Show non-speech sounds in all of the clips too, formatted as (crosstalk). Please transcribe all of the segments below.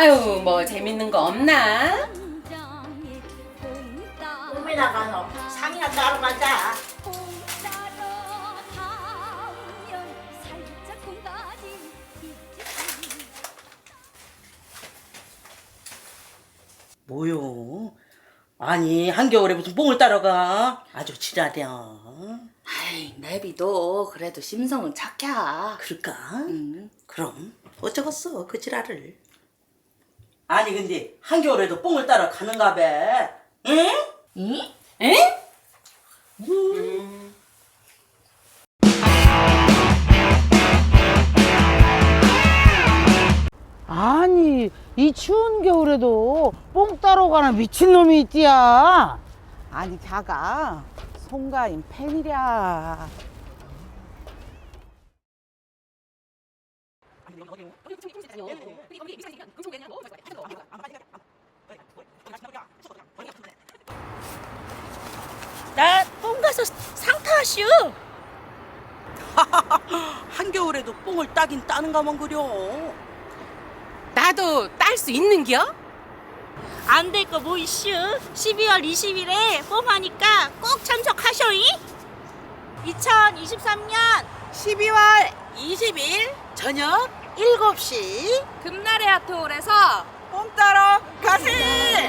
아유 뭐 재밌는 거 없나? 꿈에 나가서 상이나 따러 가자. 뭐요? 아니 한겨울에 무슨 뽕을 따라가? 아주 지랄이야. 아이, 내비도 그래도 심성은 착해. 그럴까? 응. 그럼 어쩌겠어 그 지랄을. 아니 근데 한겨울에도 뽕을 따라 가는가 봐. 응? 응? 에? 아니 이 추운 겨울에도 뽕 따러 가는 미친놈이 있디야 아니 걔가 송가인 팬이랴 나 뽕 가서 상 타슈. (laughs) 한겨울에도 뽕을 따긴 따는 가만 그려. 나도 딸 수 있는겨? 안 될 거 뭐 이슈? 12월 20일에 뽕하니까 꼭 참석하셔이. 2023년 12월 20일 저녁 7시 금날의 아트홀에서 뽕 따러 가세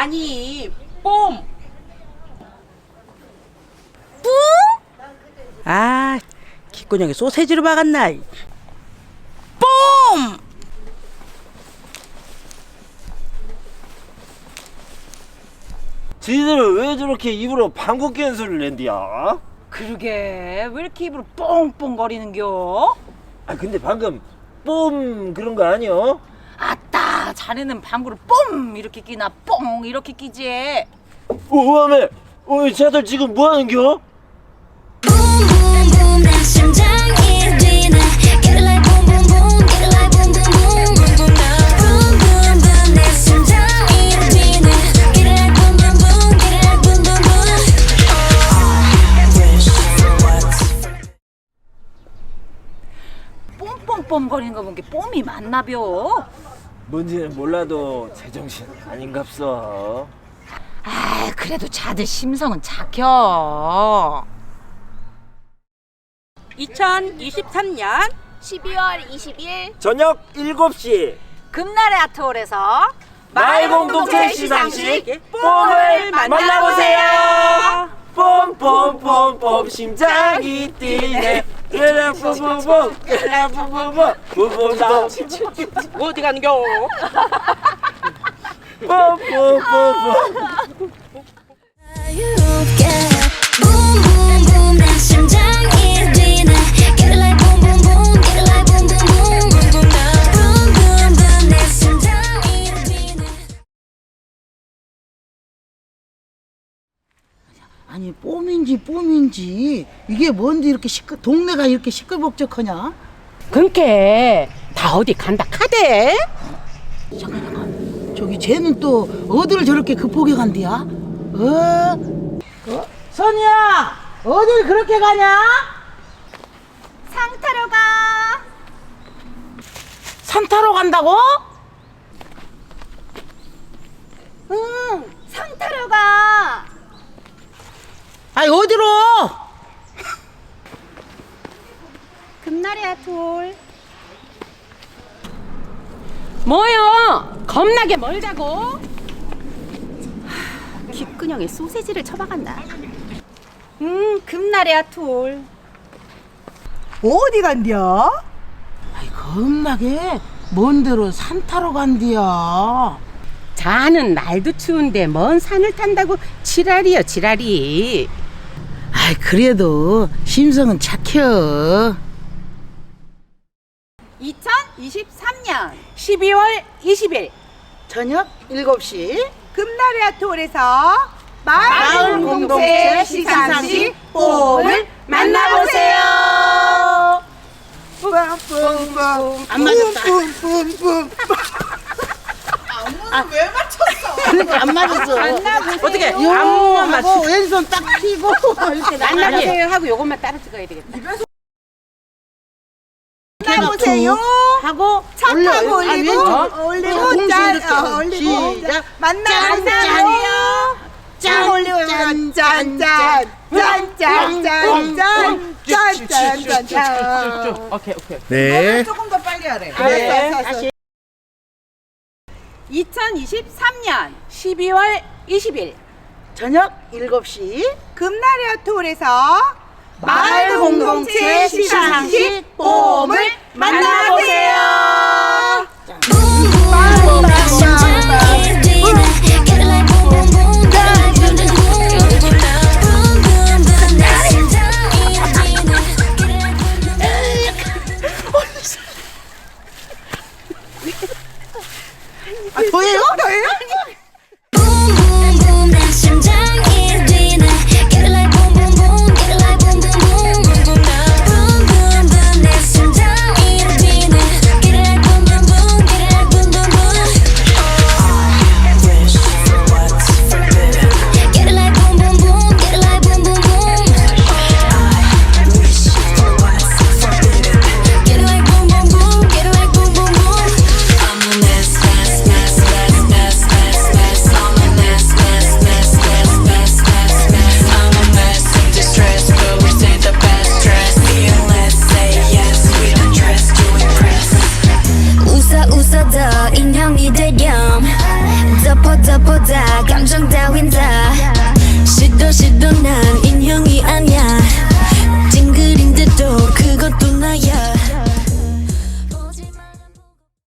아니 뽕! 뿡? 아 기권형에 소세지로 박았나? 뽕! 지들은 왜 저렇게 입으로 방귀 뀌는 소리를 낸디야? 그러게 왜 이렇게 입으로 뽕뽕 거리는겨 아 근데 방금 뽐 그런 거 아니여? 자네는 방구를 뽕 이렇게 끼나 뽕 이렇게 끼지 오와매 어, 쟤들 지금 뭐 하는겨? boom 뽕뽕뽕거리는 거 보니까 뽕이 맞나벼 뭔지는 몰라도 제정신 아닌갑서 아 그래도 자들 심성은 착혀. 2023년 12월 20일 저녁 7시. 금날의 아트홀에서 마을 공동체 시상식 뽐을 만나보세요. 뽐뽐뽐뽐 심장이 뛰네 으라 뽐뽐뽐 으라 뽐뽐뽐 뽐뽐다. 어디 가는겨? 뽐뽐뽐뽐 자유롭게 아니 뽐인지 뽐인지 이게 뭔데 이렇게 시끌 동네가 이렇게 시끌벅적하냐? 그니까 다 어디 간다 카대? 저기 쟤는 또 어디를 저렇게 급하게 간디야? 어? 어? 선이야 어딜 그렇게 가냐? 상 타러 가 산 타러 간다고? 응, 상 타러 가. 아니 어디로? 금나리야 돌. 뭐요? 겁나게 멀다고? 귓근형에 소세지를 처박았나? 음, 금날의 돌. 어디 간디야? 아이 겁나게 먼 데로 산 타러 간디야 자는 날도 추운데 먼 산을 탄다고 지랄이요 지랄이 아이 그래도 심성은 착해요. 2023년 12월 20일 저녁 7시 금날의 아트홀에서 마을 공동체 시상식 볼을 만나보세요. 뿜뿜뿜 안 맞았다. 뿜뿜뿜. 아, 왜 그러니까 안 맞았어 어떻게? 안무만 안무만 맞고 왼손 딱 펴고 (laughs) 이렇게 만나보세요 하고 요것만 따라 찍어야 되겠다. 만나보세요. 하고 착하고 올려. 아, 올리고 왼쪽. 올리고 동시에 짠 이렇게. 어, 올리고 시작. 만나보세요. 짠 올리고 짠짠짠짠짠짠짠짠짠 오케이 오케이. 네. 조금 더 빨리 하래. 네. 알았어, 알았어. 2023년 12월 20일 저녁 7시 금나리아톨에서 마을 공동체 시상식 봄을 만나보세요. Boom 감정 따윈다. 시도 시도 난 인형이